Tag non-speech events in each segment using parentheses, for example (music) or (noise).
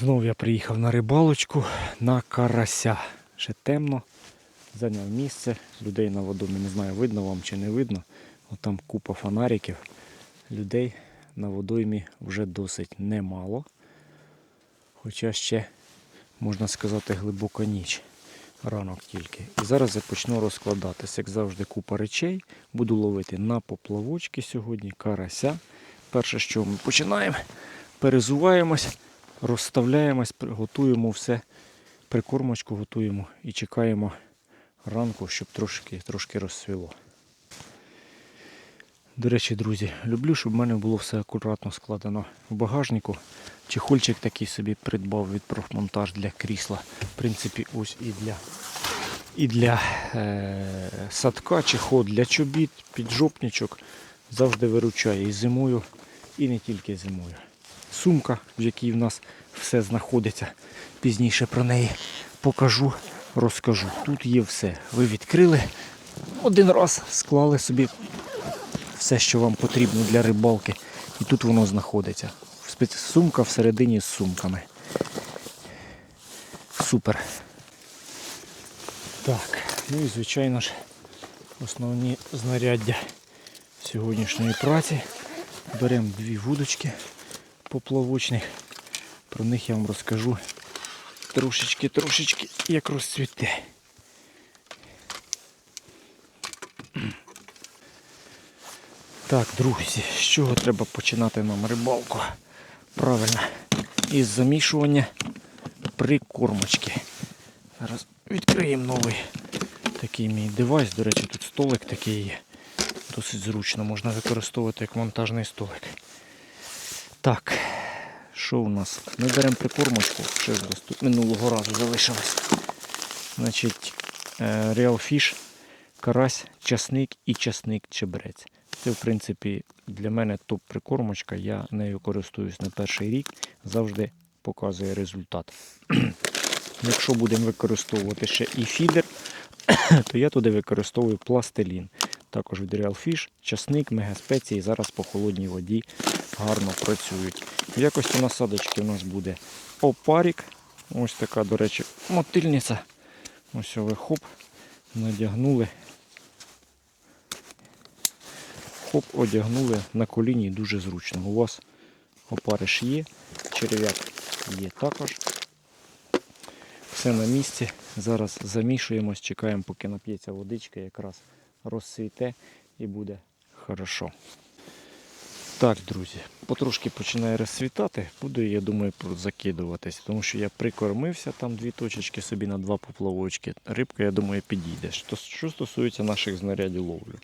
Знову я приїхав на рибалочку на карася. Ще темно. Зайняв місце. Людей на водомі не знаю, видно вам чи не видно. От там купа фонариків. Людей на водоймі вже досить немало. Хоча ще, можна сказати, глибока ніч. Ранок тільки. І зараз я почну розкладатися. Як завжди, купа речей. Буду ловити на поплавочки сьогодні, карася. Перше, що ми починаємо, перезуваємось, розставляємось, готуємо все. Прикормочку готуємо і чекаємо ранку, щоб трошки, трошки розсвіло. До речі, друзі, люблю, щоб в мене було все акуратно складено в багажнику. Чехольчик такий собі придбав від профмонтаж для крісла. В принципі, ось і для, і для е, садка, чехол для чобіт, піджопничок. Завжди виручає і зимою, і не тільки зимою. Сумка, в якій в нас все знаходиться. Пізніше про неї покажу, розкажу. Тут є все. Ви відкрили один раз, склали собі все, що вам потрібно для рибалки. І тут воно знаходиться. Сумка всередині з сумками. Супер. Так, ну і звичайно ж, основні знаряддя сьогоднішньої праці. Беремо дві вудочки поплавочних. Про них я вам розкажу трошечки-трошечки, як розцвіте. Так, друзі, з чого треба починати нам рибалку? Правильно, із замішування прикормочки. Зараз відкриємо новий такий мій девайс. До речі, тут столик такий є. Досить зручно, можна використовувати як монтажний столик. Так, що у нас? Ми беремо прикормочку, ще з десь тут минулого разу залишилось. Значить, е, Real Fish, карась, часник і часник чебрець. Це, в принципі, для мене топ-прикормочка. Я нею користуюсь на перший рік, завжди показує результат. (clears throat) Якщо будемо використовувати ще і фідер, (clears throat) то я туди використовую пластилін. Також від Real Fish, часник, мегаспеції зараз по холодній воді гарно працюють. В якості насадочки у нас буде опарік. Ось така, до речі, мотильниця. Ось ви хоп, надягнули. Хоп, одягнули на коліні дуже зручно. У вас опариш є, черв'як є також. Все на місці. Зараз замішуємось, чекаємо, поки нап'ється водичка, якраз розцвіте і буде хорошо. Так, друзі, потрошки починає розцвітати. Буду, я думаю, закидуватись, тому що я прикормився там дві точечки собі на два поплавочки. Рибка, я думаю, підійде. Що, що стосується наших знарядів ловлю.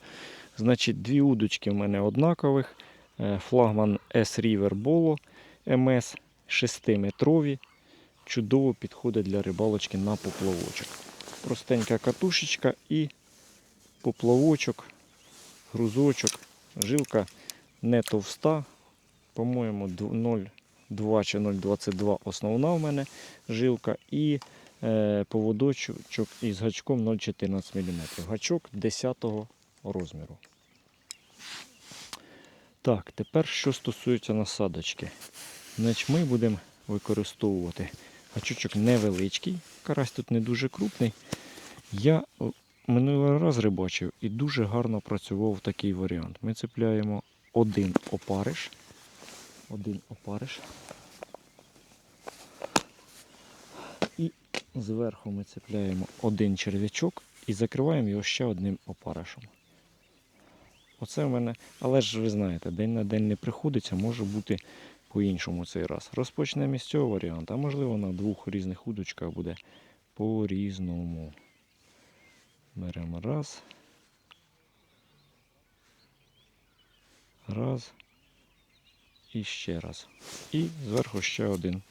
Значить, дві удочки в мене однакових. Е, Флагман S-River Bolo MS 6-метрові. Чудово підходить для рибалочки на поплавочок. Простенька катушечка і поплавочок, грузочок, жилка не товста. По-моєму, 0,2 чи 0,22 основна в мене жилка. І е, поводочок із гачком 0,14 мм. Гачок 10 розміру. Так, тепер що стосується насадочки. Значить, ми будемо використовувати гачочок невеличкий, карась тут не дуже крупний. Я минулий раз рибачив і дуже гарно працював такий варіант. Ми цепляємо один опариш. Один опариш. І зверху ми цепляємо один черв'ячок і закриваємо його ще одним опаришем. Оце в мене, але ж ви знаєте, день на день не приходиться, може бути по-іншому цей раз. Розпочнемо з цього варіанту, а можливо на двох різних удочках буде по-різному. Беремо раз. Раз. І ще раз. І зверху ще один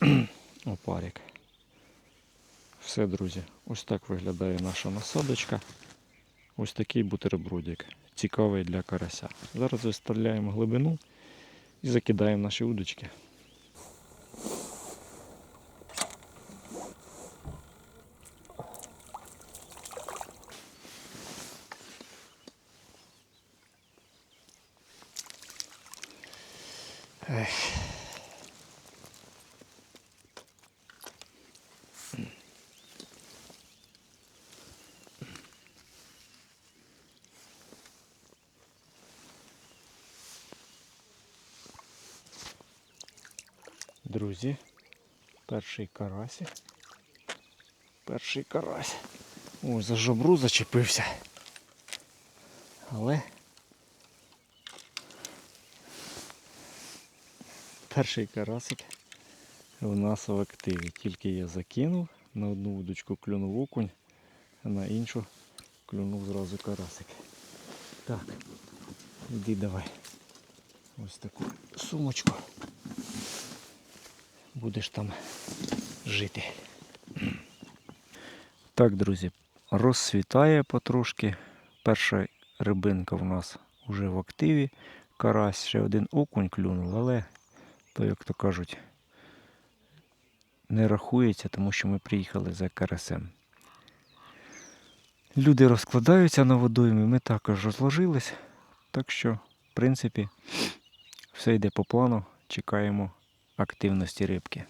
(clears throat) опарик. Все, друзі, ось так виглядає наша насадочка. Ось такий бутербродик. Цікавий для карася. Зараз виставляємо глибину і закидаємо наші удочки. Ех. Друзі, перший карасі. Перший карась. Ой, за жобру зачепився. Але... перший карасик у нас в активі. Тільки я закинув, на одну удочку клюнув окунь, а на іншу клюнув зразу карасик. Так, іди давай. Ось таку сумочку. Будеш там жити. Так, друзі, розсвітає потрошки. Перша рибинка в нас вже в активі. Карась ще один окунь клюнув, але то, як то кажуть, не рахується, тому що ми приїхали за карасем. Люди розкладаються на водоймі, ми також розложились. Так що, в принципі, все йде по плану. Чекаємо активності рибки.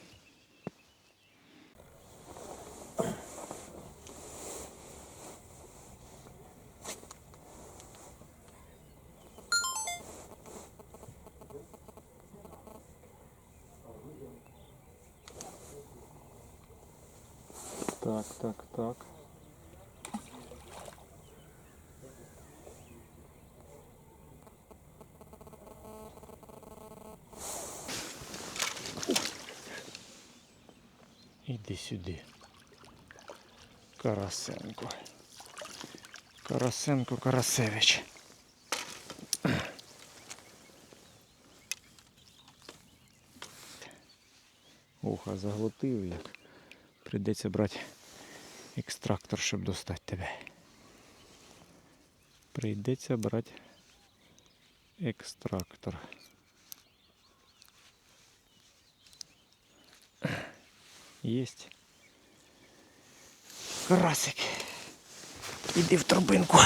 Так, так, так. Іди сюди. Карасенко. Карасенко Карасевич. Уха заглотив як. Прийдеться брати екстрактор, щоб достати тебе. Прийдеться брати екстрактор. Єсть. Карасик. Іди в торбинку.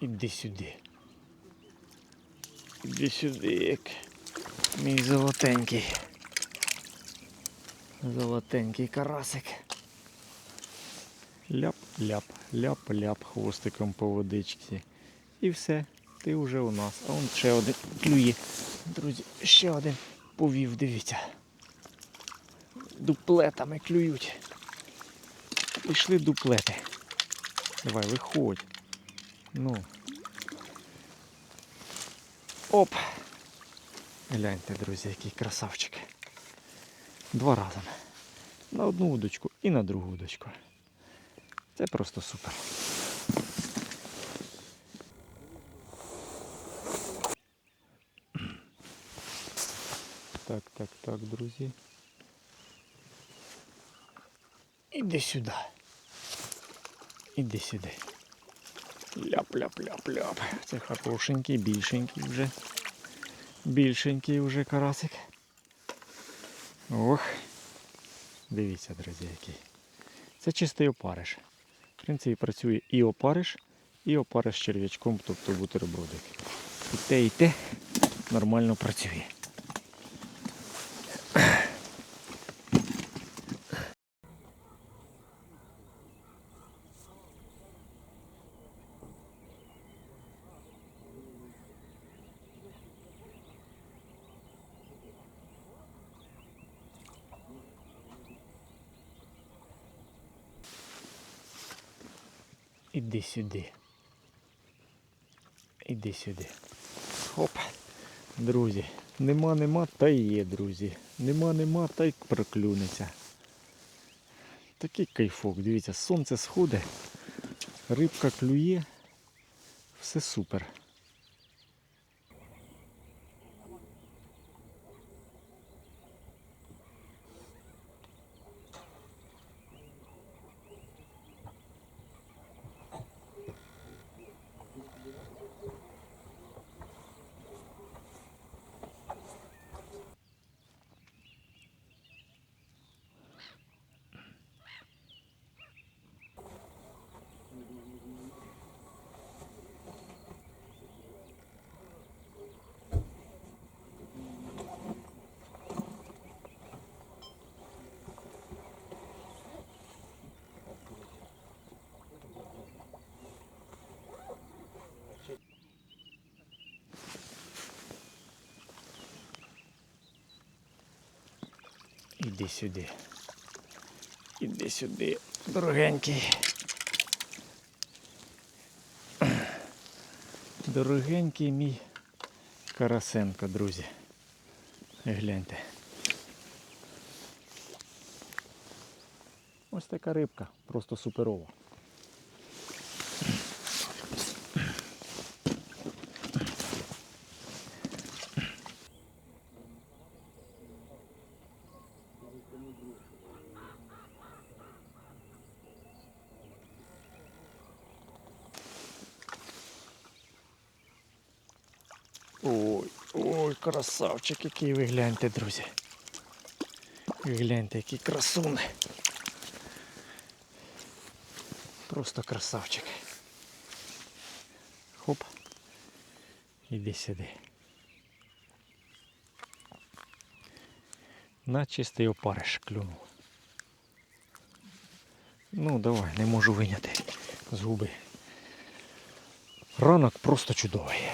Іди сюди. Іди сюди, як мій золотенький. Золотенький карасик. Ляп-ляп, ляп-ляп хвостиком по водичці. І все, ти вже у нас. А он ще один клює. Друзі, ще один повів, дивіться. Дуплетами клюють. Пішли дуплети. Давай, виходь. Ну. Оп! Гляньте, друзі, який красавчик. Два рази. На одну удочку і на другу удочку. Це просто супер. Так, так, так, друзі. Іди сюди. Іди сюди. Ляп-ляп-ляп-ляп. Це хорошенький, більшенький вже. Більшенький вже карасик. Ох. Дивіться, друзі, який. Це чистий опариш. В принципі, працює і опариш, і опариш з черв'ячком, тобто бутербродик. І те, і те нормально працює. Іди сюди. Іди сюди. Хоп. Друзі. Нема, нема, та й є, друзі. Нема, нема, та й проклюнеться. Такий кайфок, дивіться, сонце сходить, рибка клює, все супер. Іди сюди. Іди сюди, дорогенький. Дорогенький мій Карасенко, друзі. Гляньте. Ось така рибка, просто суперова. Ой, ой, красавчик, який ви гляньте, друзі. Ви гляньте, який красуни. Просто красавчик. Хоп. Іди сюди. На чистий опариш клюнув. Ну, давай, не можу виняти з губи. Ранок просто чудовий.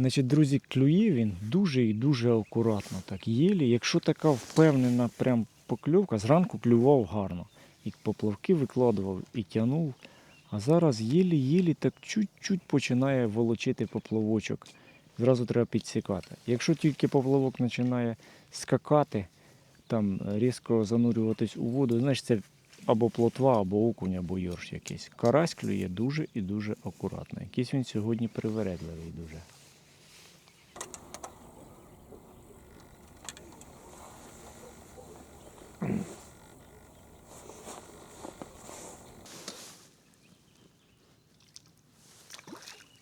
Значить, друзі, клює він дуже і дуже акуратно. Так, єлі. Якщо така впевнена прям покльовка, зранку клював гарно. І поплавки викладував, і тягнув. А зараз єлі-єлі так чуть-чуть починає волочити поплавочок. Зразу треба підсікати. Якщо тільки поплавок починає скакати, там різко занурюватись у воду, значить це або плотва, або окунь, або йорш якийсь. Карась клює дуже і дуже акуратно. Якийсь він сьогодні привередливий дуже.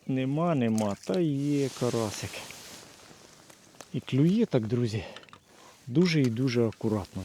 Нема, нема, та є карасик. І клює так, друзі, дуже і дуже акуратно.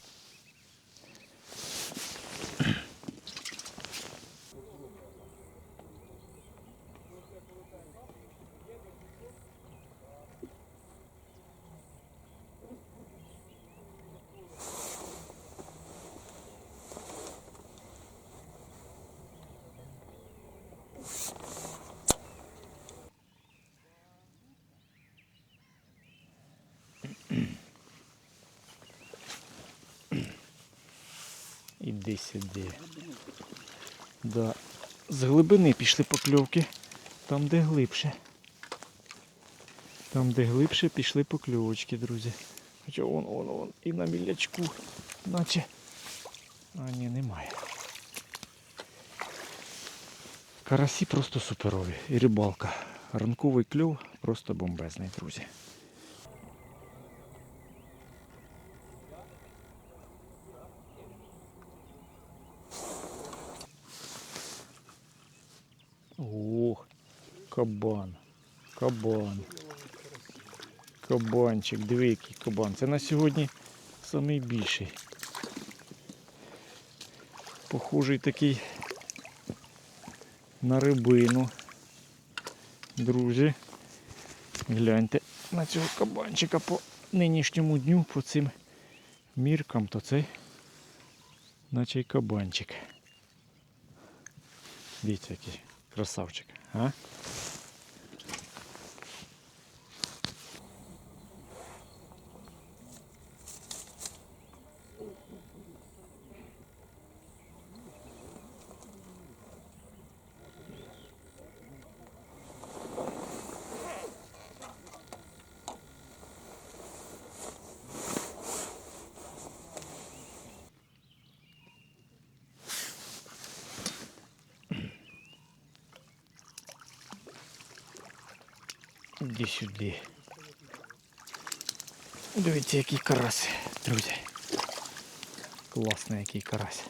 Іди сюди. Да. З глибини пішли покльовки. Там, де глибше. Там, де глибше, пішли покльовочки, друзі. Хоча вон, вон, вон. І на мілячку. Наче. А ні, немає. Карасі просто суперові. І рибалка. Ранковий кльов просто бомбезний, друзі. Ох, кабан. Кабан. Кабанчик, диви, кабан. Це на сьогодні найбільший. Похожий такий на рибину. Друзі, гляньте на цього кабанчика по нинішньому дню, по цим міркам, то цей наче й кабанчик. Дивіться, який красавчик, а? Іди сюди. Дивіться, який карась, друзі. Класний який карась.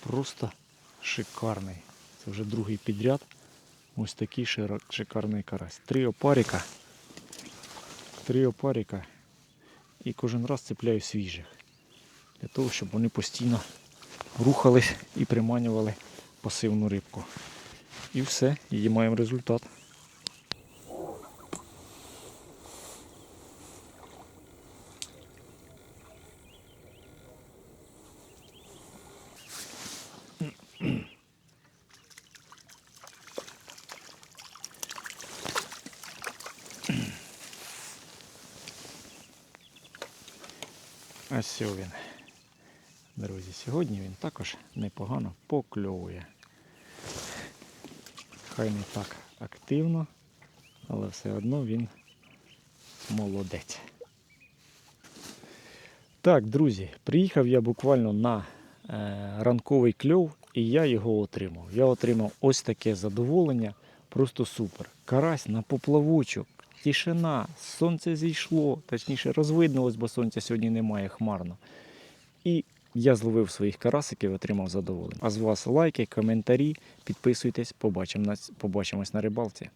Просто шикарний. Це вже другий підряд. Ось такий шикарний карась. Три опарика. Три опарика. І кожен раз цепляю свіжих. Для того, щоб вони постійно рухались і приманювали пасивну рибку. І все, і маємо результат. Ось він. Друзі, сьогодні він також непогано покльовує. Хай не так активно, але все одно він молодець. Так, друзі, приїхав я буквально на е, ранковий кльов і я його отримав. Я отримав ось таке задоволення, просто супер. Карась на поплавочок, тишина, сонце зійшло, точніше розвиднулось, бо сонця сьогодні немає хмарно. І я зловив своїх карасиків отримав задоволення. А з вас лайки, коментарі, підписуйтесь, побачимо- побачимось на рибалці.